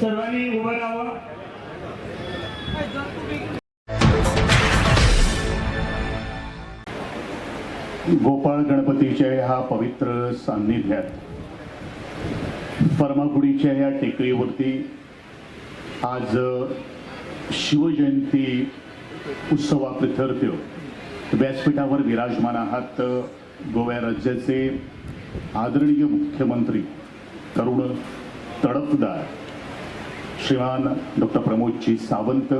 सर्वांनी उभं राहावं. गोपाळ गणपतीच्या ह्या पवित्र सान्निध्यात फर्मागुडीच्या या टेकडीवरती आज शिवजयंती उत्सवाप्रित्यर्थ व्यासपीठावर विराजमान आहात गोव्या राज्याचे आदरणीय मुख्यमंत्री तरुण तडफदार श्रीमान डॉक्टर प्रमोदजी सावंत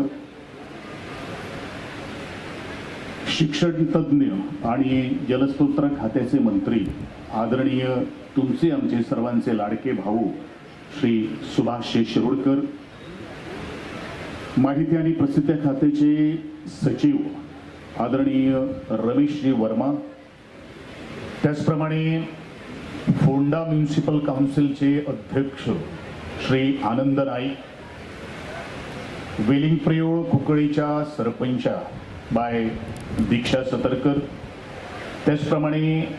शिक्षणतज्ज्ञ आणि जलस्रोत खात्याचे मंत्री आदरणीय तुमचे आमचे सर्वांचे लाडके भाऊ श्री सुभाष शिरोडकर माहिती आणि प्रसिद्धी खात्याचे सचिव आदरणीय रमेशजी वर्मा त्याचप्रमाणे फोंडा म्युन्सिपल काउन्सिलचे अध्यक्ष श्री आनंद नाईक विलिंग प्रियोळ कुकळीच्या सरपंचा बाय दीक्षा सतरकर. त्याचप्रमाणे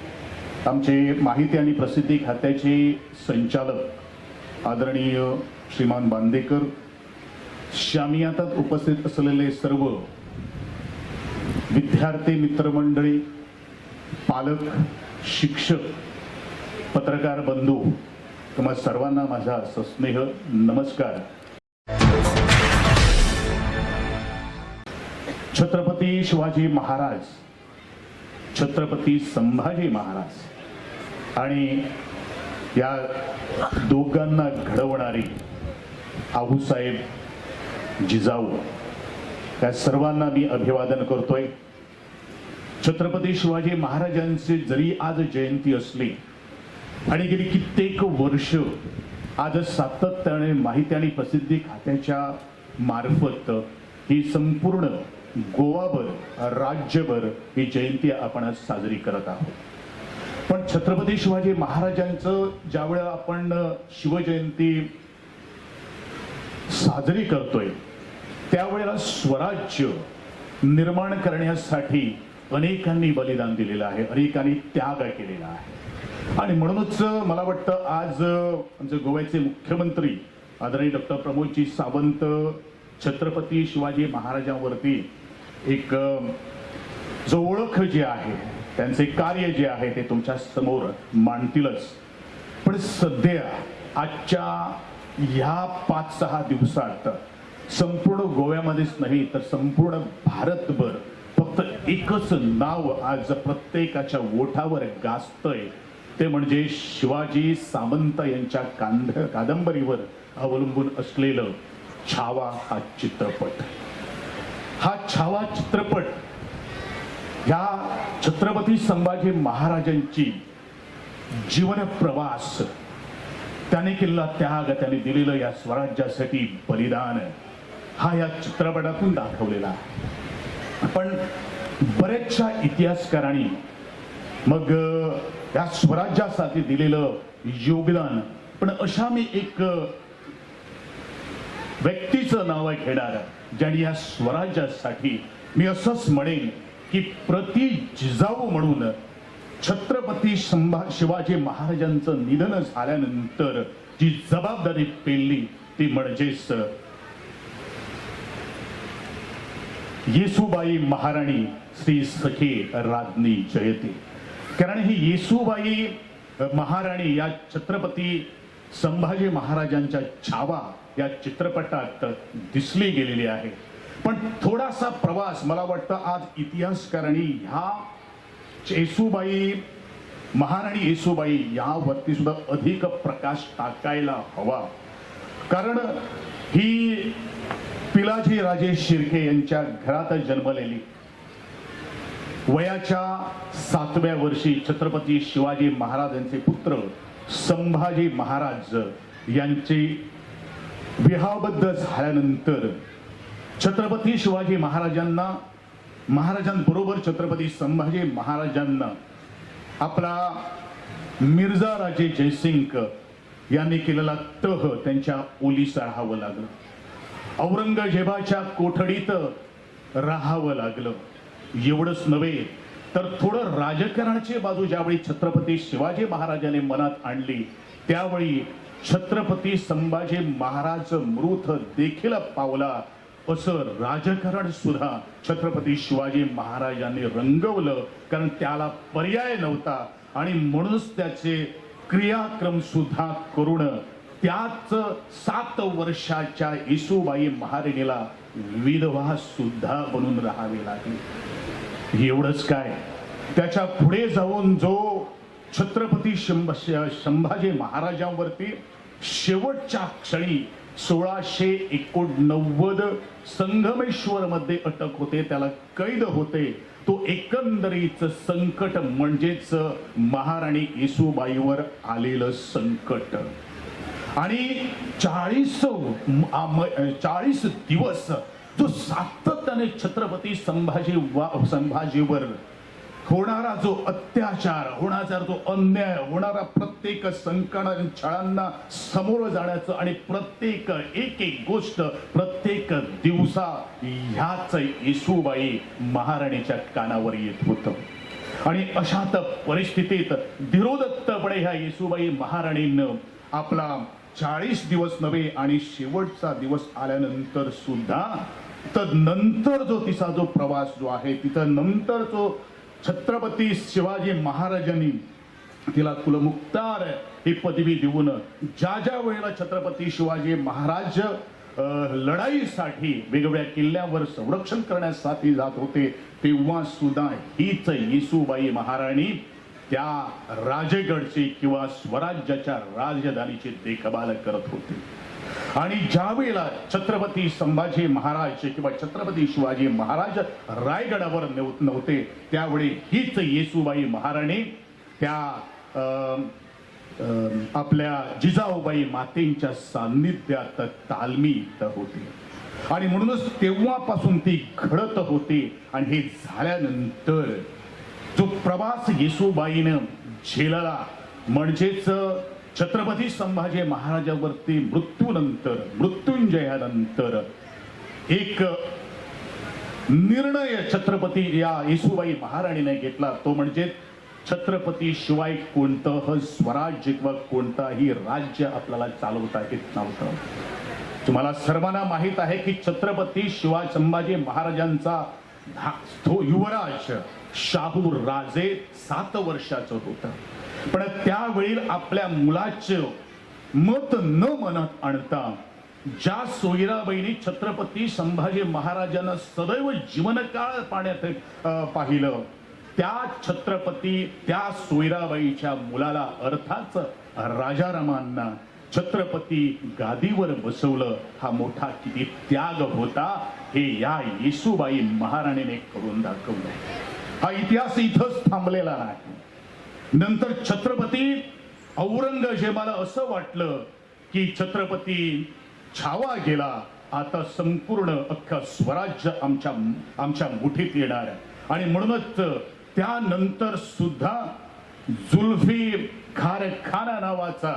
आमचे माहिती आणि प्रसिद्धी खात्याचे संचालक आदरणीय श्रीमान बांदेकर शामियातात उपस्थित असलेले सर्व विद्यार्थी मित्रमंडळी पालक शिक्षक पत्रकार बंधू तुम्हा सर्वांना माझा सस्नेह नमस्कार. छत्रपती शिवाजी महाराज छत्रपती संभाजी महाराज आणि या दोघांना घडवणारी आहूसाहेब जिजाऊ त्या सर्वांना मी अभिवादन करतोय. छत्रपती शिवाजी महाराजांची जरी आज जयंती असली आणि गेली कित्येक वर्ष आज सातत्याने माहिती आणि प्रसिद्धी खात्याच्या मार्फत ही संपूर्ण गोवाभर राज्यभर ही जयंती आपण आज साजरी करत आहोत. पण छत्रपती शिवाजी महाराजांचं ज्यावेळेला आपण शिवजयंती साजरी करतोय त्यावेळेला स्वराज्य निर्माण करण्यासाठी अनेकांनी बलिदान दिलेलं आहे अनेकांनी त्याग केलेला आहे. आणि म्हणूनच मला वाटतं आज आमचे गोव्याचे मुख्यमंत्री आदरणीय डॉक्टर प्रमोदजी सावंत छत्रपती शिवाजी महाराजांवरती एक जो ओळख जे आहे त्यांचे कार्य जे आहे ते तुमच्यासमोर मांडतीलच. पण सध्या आजच्या ह्या पाच सहा दिवसात संपूर्ण गोव्यामध्येच नाही तर संपूर्ण भारतभर फक्त एकच नाव आज प्रत्येकाच्या ओठावर गाजतंय. ते म्हणजे शिवाजी सामंत यांच्या कांद कादंबरीवर अवलंबून असलेलं छावा हा चित्रपट. हा छावा चित्रपट ह्या छत्रपती संभाजी महाराजांची जीवन प्रवास त्याने केलेला त्याग त्याने दिलेलं या स्वराज्यासाठी बलिदान हा या चित्रपटातून दाखवलेला पण बऱ्याचशा इतिहासकारांनी मग या स्वराज्यासाठी दिलेलं योगदान. पण अशा मी एक व्यक्तीचं नाव घेणार ज्याने या स्वराज्यासाठी मी असंच म्हणेन की प्रति जिजाऊ म्हणून छत्रपती संभा शिवाजी महाराजांचं निधन झाल्यानंतर जी जबाबदारी पेलली ती म्हणजेच येसुबाई महाराणी श्री सखी राज्ञी जयते. कारण ही येसूबाई महाराणी या छत्रपती संभाजी महाराजांच्या छावा या चित्रपटात दिसली गेलेली आहे. पण थोडासा प्रवास मला वाटतं आज इतिहासकारांनी ह्या येसूबाई महाराणी येसूबाई यावरती सुद्धा अधिक प्रकाश टाकायला हवा. कारण ही पिलाजी राजे शिर्के यांच्या घरात जन्मलेली वयाच्या सातव्या वर्षी छत्रपती शिवाजी महाराजांचे पुत्र संभाजी महाराज यांचे विवाहबद्ध झाल्यानंतर छत्रपती शिवाजी महाराजांना महाराजांबरोबर छत्रपती संभाजी महाराजांना आपला मिर्झा राजे जयसिंग यांनी केलेला तह त्यांच्या ओलीस राहावं लागलं. औरंगजेबाच्या कोठडीत राहावं लागलं. एवढंच नव्हे तर थोडं राजकारणाची बाजू ज्यावेळी छत्रपती शिवाजी महाराजांनी मनात आणली त्यावेळी छत्रपती संभाजी महाराज मृत देखील पावला. असं राजकारण सुद्धा छत्रपती शिवाजी महाराजांनी रंगवलं कारण त्याला पर्याय नव्हता. आणि म्हणूनच त्याचे क्रियाक्रम सुद्धा करून त्याच सात वर्षाच्या येसूबाई महारिणीला विधवा सुद्धा बनून राहावे लागले. एवढंच काय? त्याच्या पुढे जाऊन जो छत्रपती शंभ संभाजी महाराजांवरती शेवटच्या क्षणी सोळाशे एकोणनव्वद संगमेश्वर मध्ये अटक होते त्याला कैद होते. तो एकंदरीत संकट म्हणजेच महाराणी येसूबाईवर आलेलं संकट. आणि चाळीस चाळीस दिवस जो सातत्याने छत्रपती संभाजी वा- संभाजीवर होणारा जो अत्याचार होणारा जो अन्याय होणारा प्रत्येक संकट आणि छळांना समोर जाण्याचं आणि प्रत्येक एक एक गोष्ट प्रत्येक दिवसा ह्याच येसूबाई महाराणीच्या कानावर येत होतं. आणि अशात परिस्थितीत धीरोदत्तपणे ह्या येसूबाई महाराणीनं आपला चाळीस दिवस नव्हे आणि शेवटचा दिवस आल्यानंतर सुद्धा तर नंतर जो तिचा जो प्रवास जो आहे तिथं नंतर जो छत्रपती शिवाजी महाराजांनी तिला कुलमुक्तार ही पदवी देऊन ज्या ज्या वेळेला छत्रपती शिवाजी महाराज लढाईसाठी वेगवेगळ्या किल्ल्यावर संरक्षण करण्यासाठी जात होते तेव्हा सुद्धा हीच येसूबाई महाराणी त्या राजगडची किंवा स्वराज्याच्या राजधानीची देखभाल करत होते. आणि ज्या वेळेला छत्रपती संभाजी महाराज किंवा छत्रपती शिवाजी महाराज रायगडावर नव्हते त्यावेळी हीच येसूबाई महाराणी त्या आपल्या जिजाऊबाई मातेंच्या सान्निध्यात तालमीत होती. आणि म्हणूनच तेव्हापासून ती घडत होती आणि हे झाल्यानंतर जो प्रवास येसूबाईनं झेलला. म्हणजेच छत्रपती संभाजी महाराजावरती मृत्यूनंतर मृत्युंजयानंतर एक निर्णय छत्रपती या येसूबाई महाराणीने घेतला. तो म्हणजे छत्रपती शिवाय कोणतं स्वराज्य किंवा कोणताही राज्य आपल्याला चालवता येत नव्हतं. तुम्हाला सर्वांना माहीत आहे की छत्रपती शिवाय संभाजी महाराजांचा तो युवराज शाहू राजे सात वर्षाचं होतं. पण त्यावेळी आपल्या मुलाचं मत न मनात आणता ज्या सोयराबाईंनी छत्रपती संभाजी महाराजांना सदैव जीवनकाळ पाण्यात पाहिलं त्या छत्रपती त्या सोयराबाईच्या मुलाला अर्थाच राजारामांना छत्रपती गादीवर बसवलं हा मोठा किती त्याग होता हे या येसूबाई महाराणीने करून दाखवलं हा इतिहास इथंच थांबलेला नाही नंतर छत्रपती औरंगजेबाला असं वाटलं की छत्रपती छावा गेला आता संपूर्ण अख्खा स्वराज्य आमच्या आमच्या मुठीत येणार आहे. आणि म्हणूनच त्यानंतर सुद्धा जुल्फी खारखाना नावाचा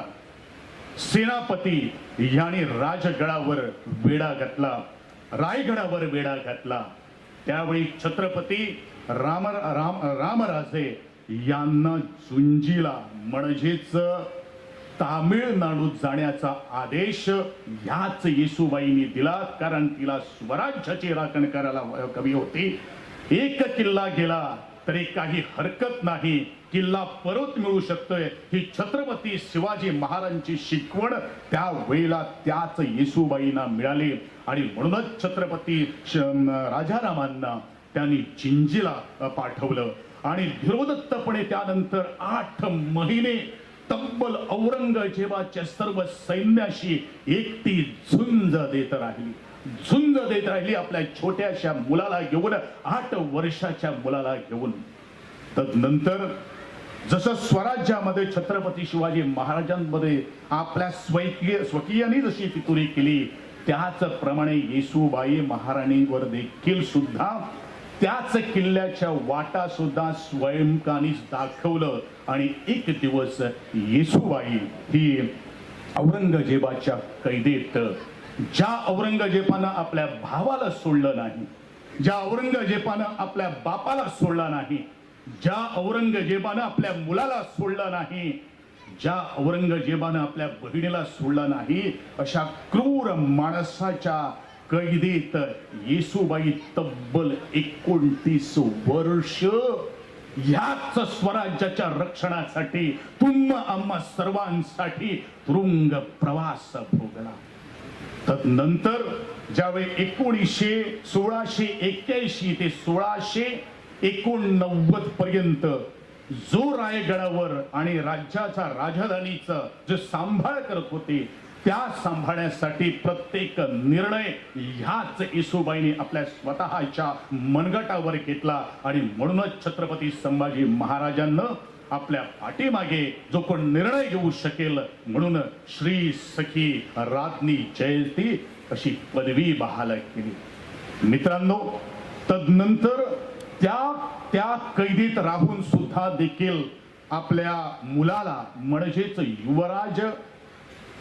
सेनापती यांनी राजगडावर वेढा घातला रायगडावर वेढा घातला. त्यावेळी छत्रपती राम राम रामराजे यांना झुंजीला म्हणजेच तामिळनाडूत जाण्याचा आदेश ह्याच येसूबाईंनी दिला कारण तिला स्वराज्याची राखण करायला कवी होती. एक किल्ला गेला तरी काही हरकत नाही. किल्ला परत मिळू शकतोय. ही छत्रपती शिवाजी महाराजांची शिकवण त्या वेळेला त्याच येसूबाईंना मिळाली. आणि म्हणूनच छत्रपती श- राजारामांना त्यांनी चिंजीला पाठवलं. आणि धीरोदत्तपणे त्यानंतर आठ महिने तब्बल औरंगजेबाच्या सर्व सैन्याशी एकटी झुंज देत राहिली. झुंज देत राहिली आपल्या छोट्याशा मुलाला घेऊन आठ वर्षाच्या मुलाला घेऊन. तदनंतर जसं स्वराज्यामध्ये छत्रपती शिवाजी महाराजांमध्ये आपल्या स्वकीय स्वकीयांनी जशी फितुरी केली त्याचप्रमाणे येसूबाई महाराणीवर देखील सुद्धा त्याच किल्ल्याच्या वाटा सुद्धा स्वयंकानीच दाखवलं. आणि एक दिवस येसूबाई ही औरंगजेबाच्या कैदेत ज्या औरंगजेबानं आपल्या भावाला सोडलं नाही ज्या औरंगजेबानं आपल्या बापाला सोडला नाही ज्या औरंगजेबानं आपल्या मुलाला सोडलं नाही ज्या औरंगजेबानं आपल्या बहिणीला सोडलं नाही अशा क्रूर माणसाच्या कैदेत येसूबाई तब्बल एकोणतीस वर्ष ह्याच स्वराज्याच्या रक्षणासाठी तुम आम्हा सर्वांसाठी तुरुंग प्रवास भोगला. तदनंतर ज्यावेळी एकोणीसशे सोळाशे एक्क्याऐंशी ते सोळाशे एकोणनव्वद पर्यंत जो रायगडावर आणि राज्याचा राजधानीचं जे सांभाळ करत होते त्या सांभाळण्यासाठी प्रत्येक निर्णय ह्याच येसुबाईने आपल्या स्वतःच्या मनगटावर घेतला. आणि म्हणूनच छत्रपती संभाजी महाराजांना आपल्या पाठीमागे जो कोण निर्णय घेऊ शकेल म्हणून श्री सखी रातनी जयंती अशी पदवी बहाल केली. मित्रांनो तदनंतर त्या त्या कैदीत राहून सुद्धा देखील आपल्या मुलाला म्हणजेच युवराज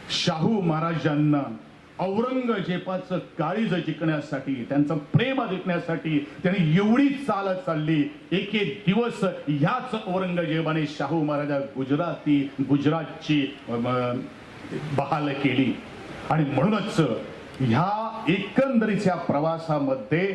शाहू महाराजांना औरंगजेबाचं काळीज जिंकण्यासाठी त्यांचं प्रेम जिंकण्यासाठी त्याने एवढी चालत चालली. एक एक दिवस ह्याच औरंगजेबाने शाहू महाराजा गुजराती गुजरातची बहाल केली. आणि म्हणूनच ह्या एकंदरीच्या प्रवासामध्ये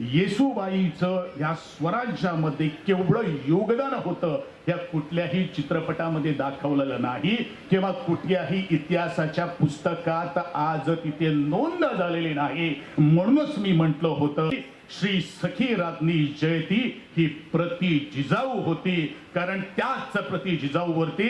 येसुबाईचं या स्वराज्यामध्ये केवढं योगदान होतं या कुठल्याही चित्रपटामध्ये दाखवलेलं नाही किंवा कुठल्याही इतिहासाच्या पुस्तकात आज तिथे नोंद झालेली नाही. म्हणूनच मी म्हटलं होतं श्री सखी राज्ञी जयती ही प्रति जिजाऊ होती. कारण त्याच प्रति जिजाऊवरती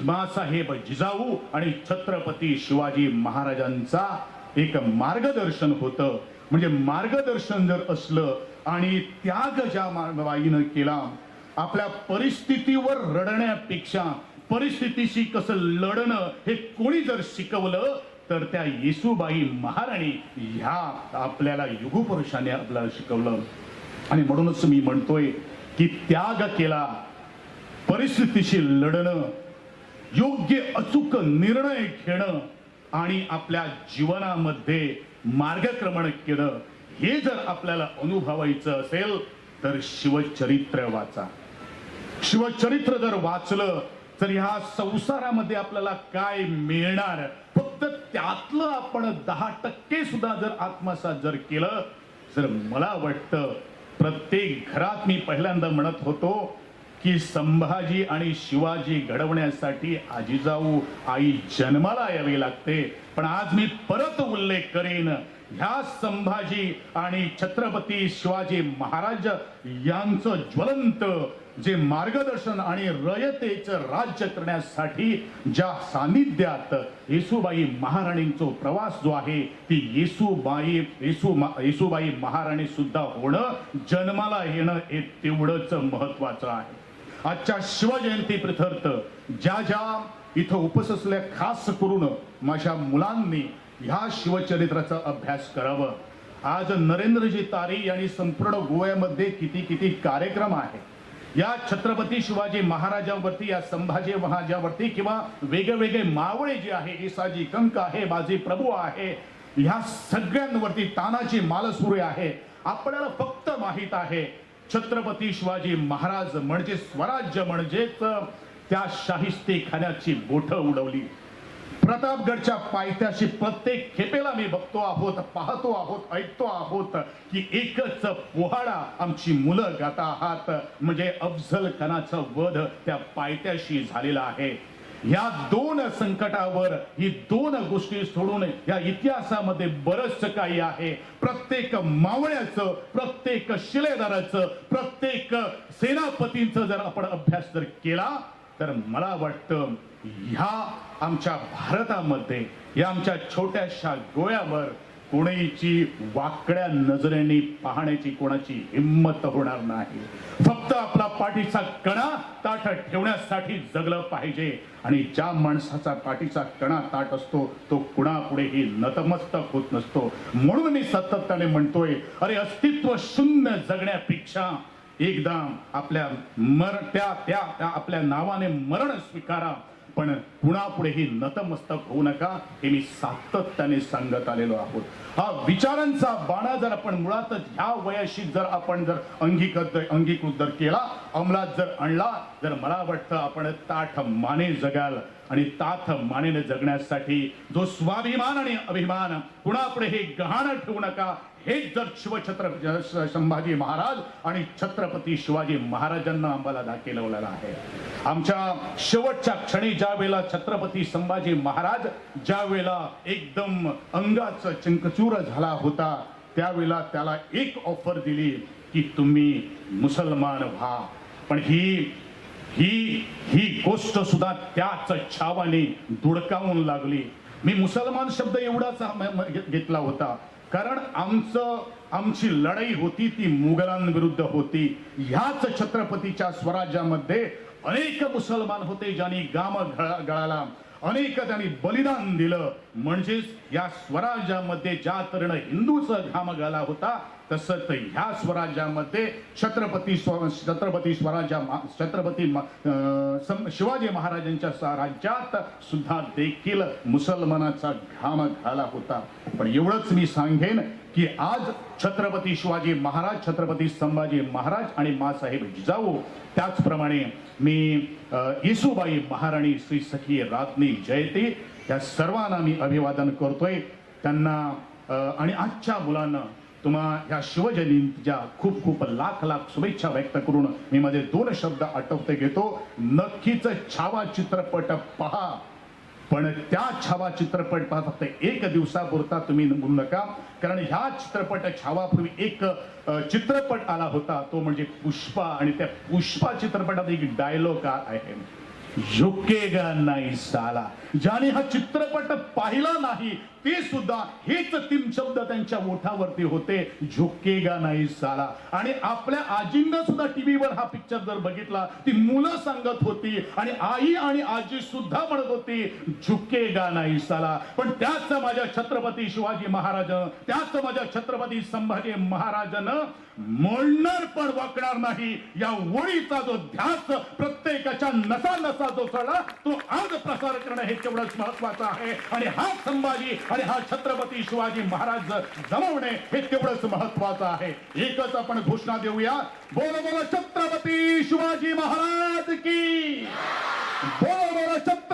मासाहेब जिजाऊ आणि छत्रपती शिवाजी महाराजांचा एक मार्गदर्शन होतं. म्हणजे मार्गदर्शन जर असलं आणि त्याग ज्या मा- बाईनं केला आपल्या परिस्थितीवर रडण्यापेक्षा परिस्थितीशी कसं लढणं हे कोणी जर शिकवलं तर त्या येसुबाई महाराणी ह्या आपल्याला युगपुरुषाने आपल्याला शिकवलं. आणि म्हणूनच मी म्हणतोय की त्याग केला परिस्थितीशी लढणं योग्य अचूक निर्णय घेणं आणि आपल्या जीवनामध्ये मार्गक्रमण केलं हे जर आपल्याला अनुभवायचं असेल तर शिवचरित्र वाचा. शिवचरित्र जर वाचलं तर ह्या संसारामध्ये आपल्याला काय मिळणार? फक्त त्यातलं आपण दहा टक्के सुद्धा जर आत्मसात जर केलं तर मला वाटतं प्रत्येक घरात मी पहिल्यांदा म्हणत होतो की संभाजी आणि शिवाजी घडवण्यासाठी आजीजाऊ आई जन्माला यावी लागते. पण आज मी परत उल्लेख करेन ह्या संभाजी आणि छत्रपती शिवाजी महाराज यांचं ज्वलंत जे मार्गदर्शन आणि रयतेचं राज्य करण्यासाठी ज्या सानिध्यात येसुबाई महाराणींचा प्रवास जो आहे ती येसुबाई येसु येसूबाई महाराणी सुद्धा होणं जन्माला येणं हे तेवढंच महत्वाचं आहे. आजच्या शिवजयंती प्रथर्थ ज्या ज्या इथं उपस्थित खास करून माझ्या मुलांनी ह्या शिवचरित्राचा अभ्यास करावं. आज नरेंद्रजी तारी यांनी संपूर्ण गोव्यामध्ये किती किती कार्यक्रम आहे या छत्रपती शिवाजी महाराजांवरती या संभाजी महाराजांवरती किंवा वेगवेगळे मावळे जे आहे ईसाजी कंक आहे बाजी प्रभू आहे ह्या सगळ्यांवरती तानाची मालसुरे आहे. आपल्याला फक्त माहीत आहे छत्रपती शिवाजी महाराज म्हणजे स्वराज्य म्हणजेच त्या शाहिस्ते खाण्याची बोट उडवली. प्रतापगडच्या पायथ्याशी प्रत्येक खेपेला मी बघतो आहोत पाहतो आहोत ऐकतो आहोत की एकच पोहाडा आमची मुलं गाता आहात. म्हणजे अफजल खानाचा वध त्या पायथ्याशी झालेला आहे. या दोन संकटावर ही दोन गोष्टी सोडून या इतिहासामध्ये बरंच काही आहे. प्रत्येक मावळ्याचं प्रत्येक शिलेदाराचं प्रत्येक सेनापतींचं जर आपण अभ्यास जर केला तर मला वाटतं ह्या आमच्या भारतामध्ये या आमच्या छोट्याशा गोळ्यावर कोणीची वाकड्या नजरेने पाहण्याची कोणाची हिंमत होणार नाही. फक्त आपला पाठीचा कणा ताठ ठेवण्यासाठी जगलं पाहिजे. आणि ज्या माणसाचा पाठीचा कणा ताट असतो तो कुणापुढेही नतमस्तक होत नसतो. म्हणून मी सातत्याने म्हणतोय अरे अस्तित्व शून्य जगण्यापेक्षा एकदा आपल्या मर त्या त्या आपल्या नावाने मरण स्वीकारा. पण कुणापुढेही नतमस्तक होऊ नका हे मी सातत्याने सांगत आलेलो आहोत. हा विचारांचा बाणा जर आपण मुळातच ह्या वयाशी जर आपण जर अंगीकृत अंगीकृत जर केला अंमलात जर आणला जर मला वाटतं आपण ताठ माने जगाल आणि ताठ मानेने जगण्यासाठी जो स्वाभिमान आणि अभिमान कुणापुढे हे गहाण ठेवू नका हेच जर शिवछत्र संभाजी महाराज आणि छत्रपती शिवाजी महाराजांना आम्हाला दाखवलेलं आहे. आमच्या शेवटच्या क्षणी ज्या वेळेला छत्रपती संभाजी महाराज ज्या वेळेला एकदम अंगाचा चंकचूर झाला होता त्यावेळेला त्याला एक ऑफर दिली की तुम्ही मुसलमान व्हा. पण ही ही ही गोष्ट सुद्धा त्याच छावाने धुडकावून लागली. मी मुसलमान शब्द एवढाच घेतला होता. कारण आमचं आमची लढाई होती ती मुघलांविरुद्ध होती. ह्याच छत्रपतीच्या स्वराज्यामध्ये अनेक मुसलमान होते ज्यांनी गाम गळा- गळाला. अनेक त्यांनी बलिदान दिलं. म्हणजेच या स्वराज्यामध्ये ज्या तऱ्हेनं हिंदूचा घाम गाला होता तसं तर ह्या स्वराज्यामध्ये छत्रपती स्व छत्रपती स्वराज्या मा- छत्रपती म- सं- शिवाजी महाराजांच्या स- राज्यात सुद्धा देखील मुसलमानाचा घाम घाला होता. पण एवढंच मी सांगेन की आज छत्रपती शिवाजी महाराज छत्रपती संभाजी महाराज आणि मासाहेब जिजाऊ त्याचप्रमाणे मी येसुबाई महाराणी श्री सखी रात्नी जयते या सर्वांना मी अभिवादन करतोय. त्यांना आणि आजच्या मुलांना तुम्हा ह्या शिवजयंतीच्या खूप खूप लाख लाख शुभेच्छा व्यक्त करून मी माझे दोन शब्द आटवते घेतो. नक्कीच छावा चित्रपट पहा. पण त्या छावा चित्रपट पहा. फक्त एक दिवसापुरता तुम्ही बोलू नका. कारण ह्या चित्रपट छावापूर्वी एक चित्रपट आला होता. तो म्हणजे पुष्पा आणि त्या पुष्पा चित्रपटात एक डायलॉग आहे. झुकेगा नाही साला. ज्याने हा चित्रपट पाहिला नाही ते सुद्धा हेच तीन शब्द त्यांच्या ओठावरती होते. झुकेगा नाही साला आणि आपल्या आजींना सुद्धा टीव्हीवर हा पिक्चर जर बघितला ती मुलं सांगत होती आणि आई आणि आजी सुद्धा म्हणत होती झुकेगा नाही साला पण त्याच माझ्या छत्रपती शिवाजी महाराज त्याच माझ्या छत्रपती संभाजी महाराजानं मोडणार पण वाकणार नाही. या ओळीचा जो ध्यास प्रत्येकाच्या नसा नसा जो चढला तो आज प्रसार करणं हे तेवढंच महत्वाचं आहे. आणि हा संभाजी आणि हा छत्रपती शिवाजी महाराज जमवणे हे तेवढंच महत्वाचं आहे. एकच आपण घोषणा देऊया. बोल बोल छत्रपती शिवाजी महाराज की. बोल बोल छत्रपती